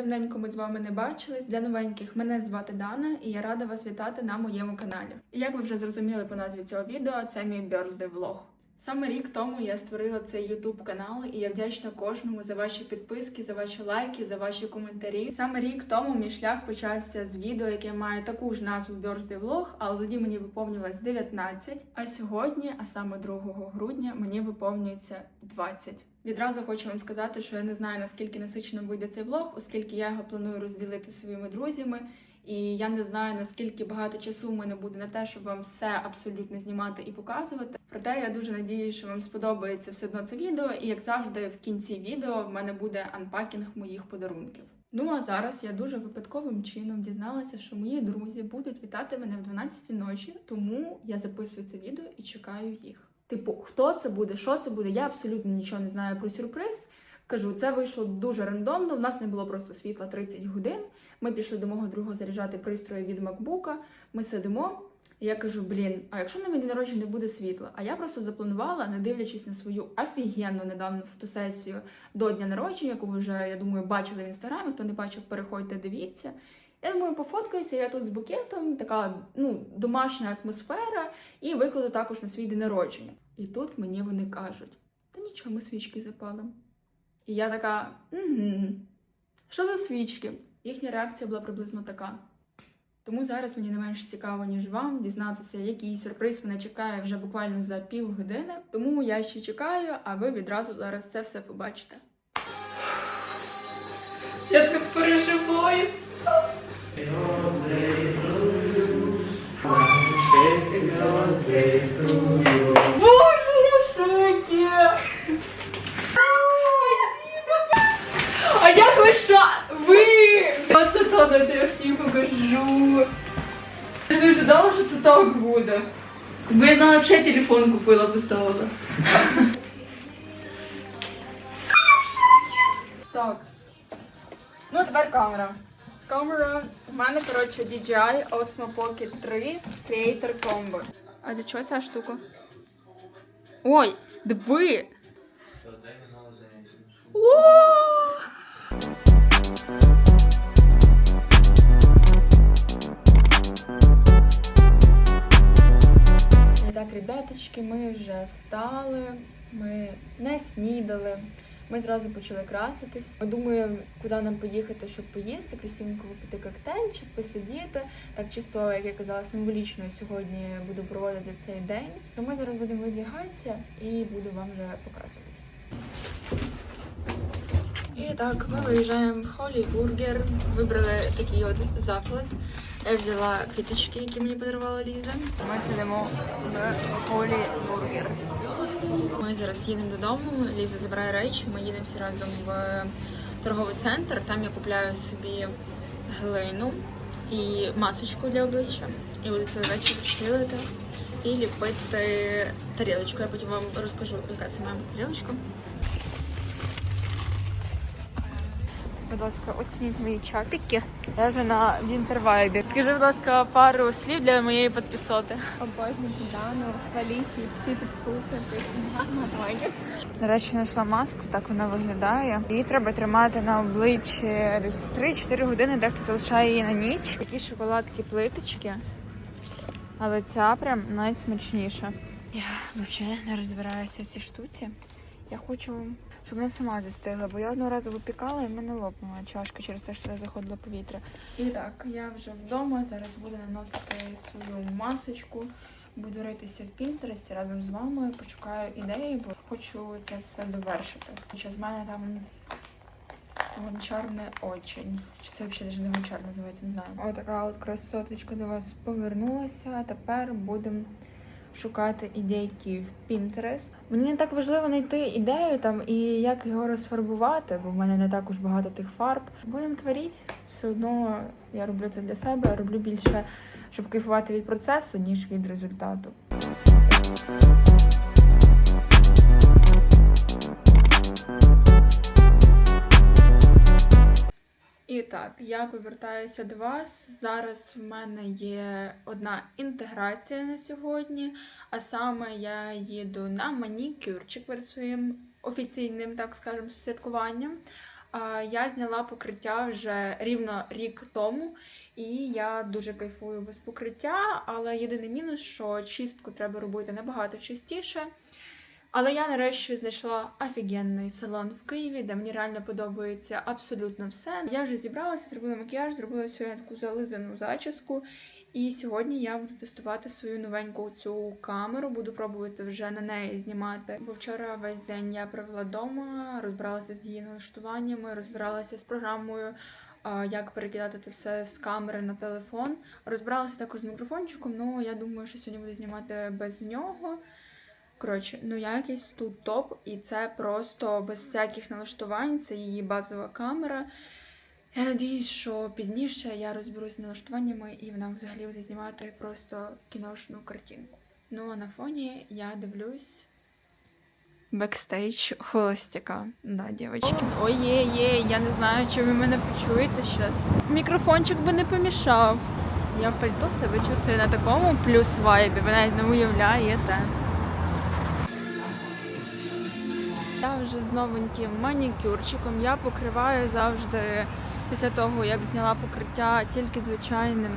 Давненько ми з вами не бачились. Для новеньких мене звати Дана, і я рада вас вітати на моєму каналі. І як ви вже зрозуміли по назві цього відео, це мій birthday влог. Саме рік тому я створила цей YouTube канал, і я вдячна кожному за ваші підписки, за ваші лайки, за ваші коментарі. Саме рік тому мій шлях почався з відео, яке має таку ж назву Birthday Vlog, але тоді мені виповнювалось 19, а сьогодні, а саме 2 грудня, мені виповнюється 20. Відразу хочу вам сказати, що я не знаю наскільки насичено вийде цей влог, оскільки я його планую розділити своїми друзями. І я не знаю наскільки багато часу в мене буде на те, щоб вам все абсолютно знімати і показувати. Проте я дуже надіюся, що вам сподобається все одно це відео, і як завжди, в кінці відео в мене буде анпакінг моїх подарунків. Ну а зараз я дуже випадковим чином дізналася, що мої друзі будуть вітати мене в 12 ночі, тому я записую це відео і чекаю їх. Типу, хто це буде, що це буде? Я абсолютно нічого не знаю про сюрприз. Кажу, це вийшло дуже рандомно. У нас не було просто світла 30 годин. Ми пішли до мого друга заряджати пристрої від макбука. Ми сидимо. І я кажу: блін, а якщо на мій день народження не буде світла? А я просто запланувала, не дивлячись на свою офігенну недавну фотосесію до дня народження, яку ви вже, я думаю, бачили в інстаграмі. Хто не бачив, переходьте, дивіться. Я думаю, пофоткаюся, я тут з букетом, така ну, домашня атмосфера, і викладу також на свій день народження. І тут мені вони кажуть: та нічого, ми свічки запалимо. І я така, угу, що за свічки? Їхня реакція була приблизно така. Тому зараз мені не менш цікаво, ніж вам, дізнатися, який сюрприз мене чекає вже буквально за півгодини. Тому я ще чекаю, а ви відразу зараз це все побачите. Я так переживаю. Боже, я в шокі! А як ви що? Ви! То на я всім покажу. Я не ожидала, що це так буде. Знала, що я телефон купила, поставила. Так. Ну, тепер камера. Камера. У мене, коротше, DJI Osmo Pocket 3 Creator Combo. А для чого ця штука? Ой, диви! Так, ребяточки, ми вже встали, ми не снідали. Ми зразу почали краситись. Ми думаємо, куди нам поїхати, щоб поїсти, красивенько випити коктейльчик, посидіти. Так чисто, як я казала, символічно сьогодні буду проводити цей день. То ми зараз будемо видвігатися і буду вам вже показувати. І так, ми виїжджаємо в Холі Бургер. Вибрали такий от заклад. Я взяла квіточки, які мені подарувала Ліза. Ми сидимо в Холі Бургер. Ми зараз їдемо додому. Ліза забирає речі. Ми їдемо всі разом в торговий центр. Там я купляю собі глину і масочку для обличчя. І буду цілий вечір чилити і ліпити тарілочку. Я потім вам розкажу, яка це моя тарілочка. Будь ласка, оцініть мої чапіки. Я вже на вінтервайбі. Скажи, будь ласка, пару слів для моєї підписоти. Обожнюю Дану, хваліть її, всі підписуйтесь. Гарного лайків. До речі, знайшла маску, так вона виглядає. Її треба тримати на обличчі десь 3-4 години, дехто залишає її на ніч. Такі шоколадки плиточки. Але ця прям найсмачніша. Я взагалі не розбираюся в цій штуці. Я хочу, щоб вона сама застигла, бо я одного разу випікала і в мене лопнула чашка через те, що сюди заходило повітря. І так, я вже вдома. Зараз буду наносити свою масочку. Буду ритися в Пінтересті разом з вами, пошукаю ідеї, бо хочу це все довершити. Хоча з мене там гончарне очень. Чи це взагалі не гончар називається, не знаю. Отака от красоточка до вас повернулася. Тепер будемо шукати ідейки в Pinterest. Мені не так важливо знайти ідею там і як його розфарбувати, бо в мене не так уж багато тих фарб. Будемо творити. Все одно я роблю це для себе, роблю більше, щоб кайфувати від процесу, ніж від результату. І так, я повертаюся до вас. Зараз в мене є одна інтеграція на сьогодні, а саме я їду на манікюрчик перед своїм офіційним, так скажемо, святкуванням. Я зняла покриття вже рівно рік тому, і я дуже кайфую без покриття. Але єдиний мінус, що чистку треба робити набагато частіше. Але я нарешті знайшла офігенний салон в Києві, де мені реально подобається абсолютно все. Я вже зібралася, зробила макіяж, зробила сьогодні таку зализану зачіску. І сьогодні я буду тестувати свою новеньку цю камеру, буду пробувати вже на неї знімати. Бо вчора весь день я провела вдома, розбиралася з її налаштуваннями, розбиралася з програмою, як перекидати це все з камери на телефон. Розбиралася також з мікрофончиком, ну я думаю, що сьогодні буду знімати без нього. Коротше, ну якість тут топ, і це просто без всяких налаштувань, це її базова камера. Я надіюсь, що пізніше я розберусь з налаштуваннями і вона взагалі буде знімати просто кіношну картинку. Ну а на фоні я дивлюсь бекстейдж холостяка. Да, дівчатки. Ой, є, є, я не знаю, чи ви мене почуєте зараз. Мікрофончик би не помішав. Я в пальто себе чувствую на такому плюс вайбі, ви навіть не уявляєте. Вже з новеньким манікюрчиком. Я покриваю завжди після того, як зняла покриття тільки звичайним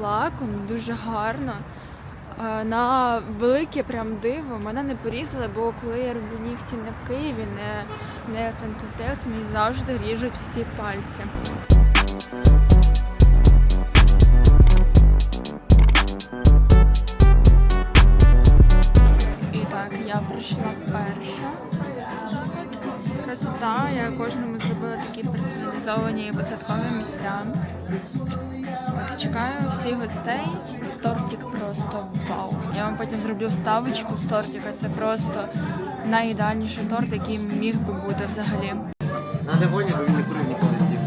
лаком. Дуже гарно. Е, На велике прям диво мене не порізали, бо коли я роблю нігті не в Києві, не, не Санкт мені завжди ріжуть всі пальці. Персоналізовані посадкові місця. От чекаю всіх гостей. Тортик просто вау. Я вам потім зроблю вставочку з тортика. Це просто найідеальніший торт, який міг би бути взагалі. На дивоні він не курив ніколи сів.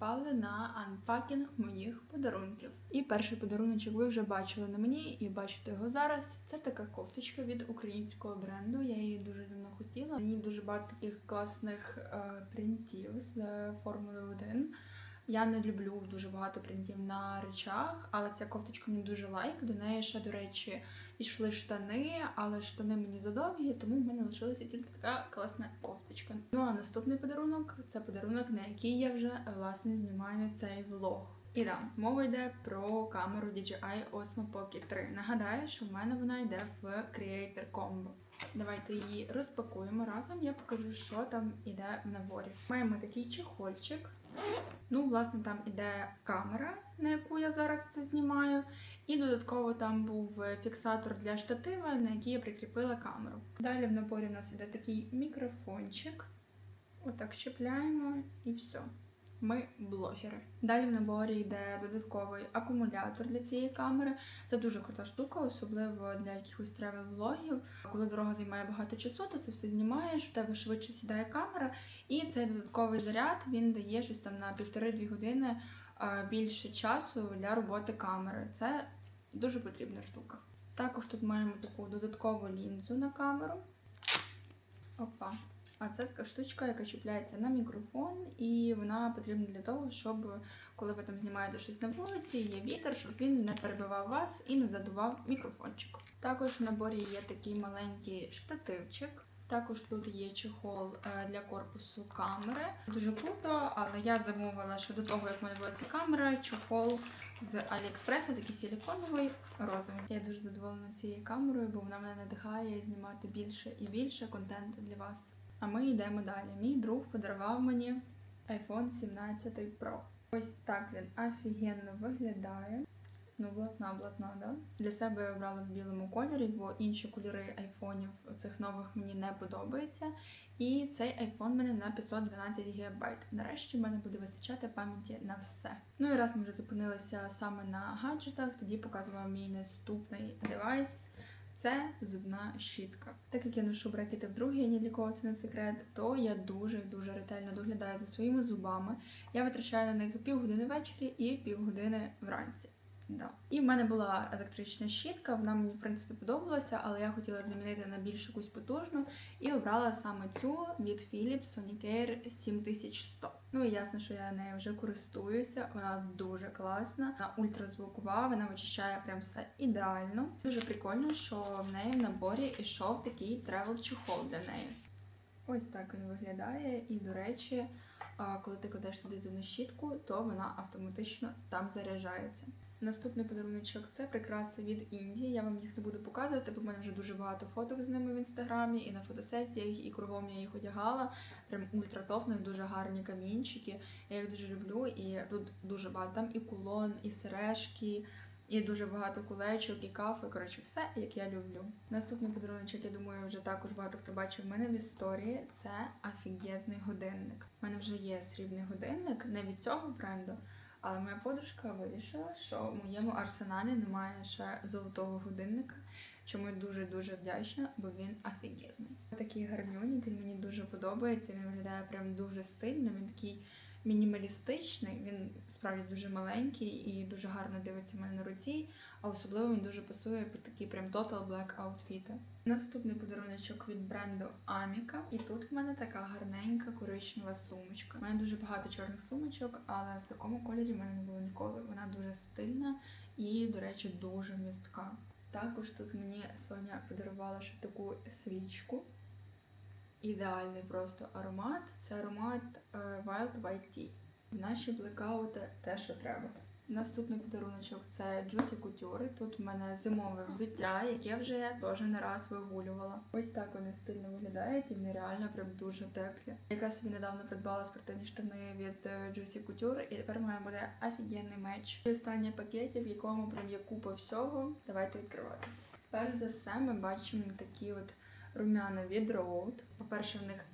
І на анпакінг моїх подарунків. І перший подаруночок ви вже бачили на мені, і бачите його зараз. Це така кофточка від українського бренду. Я її дуже давно хотіла. Ній дуже багато таких класних е, принтів з е, Формули 1. Я не люблю дуже багато принтів на речах, але ця кофточка мені дуже лайк. До неї ще, до речі, йшли штани, але штани мені задовгі, тому в мене лишилася тільки така класна кофточка. Ну а наступний подарунок це подарунок, на який я вже власне знімаю цей влог. І да, мова йде про камеру DJI Osmo Pocket 3. Нагадаю, що в мене вона йде в Creator Combo. Давайте її розпакуємо разом. Я покажу, що там іде в наборі. Маємо такий чехольчик. Ну, власне, там іде камера, на яку я зараз це знімаю. І додатково там був е, фіксатор для штатива, на який я прикріпила камеру. Далі в наборі у нас іде такий мікрофончик. Отак щепляємо і все. Ми блогери. Далі в наборі йде додатковий акумулятор для цієї камери. Це дуже крута штука, особливо для якихось тревел-влогів. Коли дорога займає багато часу, то це все знімаєш, в тебе швидше сідає камера, і цей додатковий заряд він дає щось там на півтори-дві години е, більше часу для роботи камери. Це дуже потрібна штука. Також тут маємо таку додаткову лінзу на камеру. Опа. А це така штучка, яка чіпляється на мікрофон, і вона потрібна для того, щоб коли ви там знімаєте щось на вулиці, є вітер, щоб він не перебивав вас і не задував мікрофончик. Також в наборі є такий маленький штативчик. Також тут є чехол е, для корпусу камери. Дуже круто, але я замовила ще до того, як в мене була ця камера, чехол з Аліекспреса, такий силіконовий, розовий. Я дуже задоволена цією камерою, бо вона мене надихає знімати більше і більше контенту для вас. А ми йдемо далі. Мій друг подарував мені iPhone 17 Pro. Ось так він офігенно виглядає. Ну, блатна, блатна, да? Для себе я обрала в білому кольорі, бо інші кольори айфонів цих нових мені не подобаються. І цей айфон мене на 512 ГБ. Нарешті в мене буде вистачати пам'яті на все. Ну і раз ми вже зупинилися саме на гаджетах, тоді показую мій наступний девайс. Це зубна щітка. Так як я ношу брекети вдруге, і ні для кого це не секрет, то я дуже дуже ретельно доглядаю за своїми зубами. Я витрачаю на них півгодини ввечері і півгодини вранці. Да. І в мене була електрична щітка, вона мені в принципі подобалася, але я хотіла замінити на більш якусь потужну і обрала саме цю від Philips Sonicare 7100. Ну і ясно, що я нею вже користуюся. Вона дуже класна, вона ультразвукова, вона вичищає прям все ідеально. Дуже прикольно, що в неї в наборі ішов такий тревел чехол для неї. Ось так він виглядає, і до речі, коли ти кладеш сюди зубну щітку, то вона автоматично там заряджається. Наступний подаруночок це прикраси від Індії. Я вам їх не буду показувати, бо в мене вже дуже багато фоток з ними в інстаграмі і на фотосесіях, і кругом я їх одягала. Прям ультратоп, в них дуже гарні камінчики. Я їх дуже люблю, і тут дуже багато. Там і кулон, і сережки, і дуже багато кулечок, і кафе. Коротше, все як я люблю. Наступний подаруночок, я думаю, вже також багато хто бачив в мене в історії. Це офігезний годинник. У мене вже є срібний годинник, не від цього бренду. Але моя подружка вирішила, що в моєму арсеналі немає ще золотого годинника, чому я дуже-дуже вдячна, бо він офігезний. Такий гарнюнік, він мені дуже подобається. Він виглядає прям дуже стильно. Він такий мінімалістичний. Він справді дуже маленький і дуже гарно дивиться в мене на руці. А особливо він дуже пасує під такі прям total black аутфіти. Наступний подаруночок від бренду Аміка. І тут в мене така гарненька коричнева сумочка. У мене дуже багато чорних сумочок, але в такому кольорі в мене не було ніколи. Вона дуже стильна і, до речі, дуже містка. Також тут мені Соня подарувала ще таку свічку. Ідеальний просто аромат. Це аромат е, Wild White Tea. В наші блекаути те, що треба. Наступний подаруночок це Juicy Couture. Тут в мене зимове взуття, яке вже я теж не раз вигулювала. Ось так вони стильно виглядають і вони реально прям дуже теплі. Якраз собі недавно придбала спортивні штани від е, Juicy Couture, і тепер в мене буде офігенний меч. І останній пакеті, в якому прям є купа всього. Давайте відкривати. Перш за все, ми бачимо такі от румяна від Road. По-перше, в них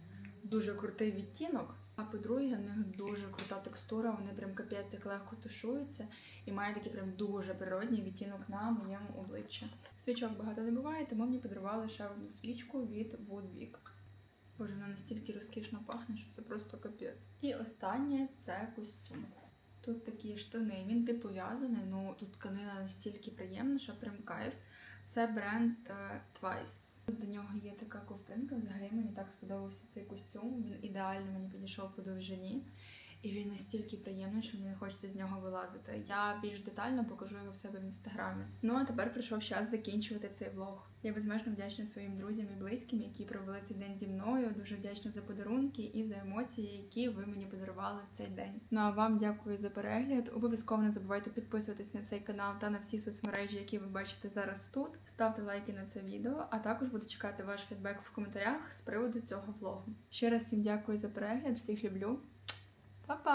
дуже крутий відтінок. А по-друге, в них дуже крута текстура, вони прям капець як легко тушуються і мають такий прям дуже природній відтінок на моєму обличчі. Свічок багато не буває, тому мені подарували ще одну свічку від Woodwick. Боже, вона настільки розкішно пахне, що це просто капець. І останнє це костюм. Тут такі штани, він типу в'язаний, ну тут тканина настільки приємна, що прям кайф. Це бренд е, Twice. До нього є така ковтинка. Взагалі мені так сподобався цей костюм. Він ідеально мені підійшов по довжині. І він настільки приємний, що мені хочеться з нього вилазити. Я більш детально покажу його в себе в інстаграмі. Ну а тепер прийшов час закінчувати цей влог. Я безмежно вдячна своїм друзям і близьким, які провели цей день зі мною. Дуже вдячна за подарунки і за емоції, які ви мені подарували в цей день. Ну а вам дякую за перегляд. Обов'язково не забувайте підписуватись на цей канал та на всі соцмережі, які ви бачите зараз тут. Ставте лайки на це відео, а також буду чекати ваш фідбек в коментарях з приводу цього влогу. Ще раз всім дякую за перегляд, всіх люблю. Па-па!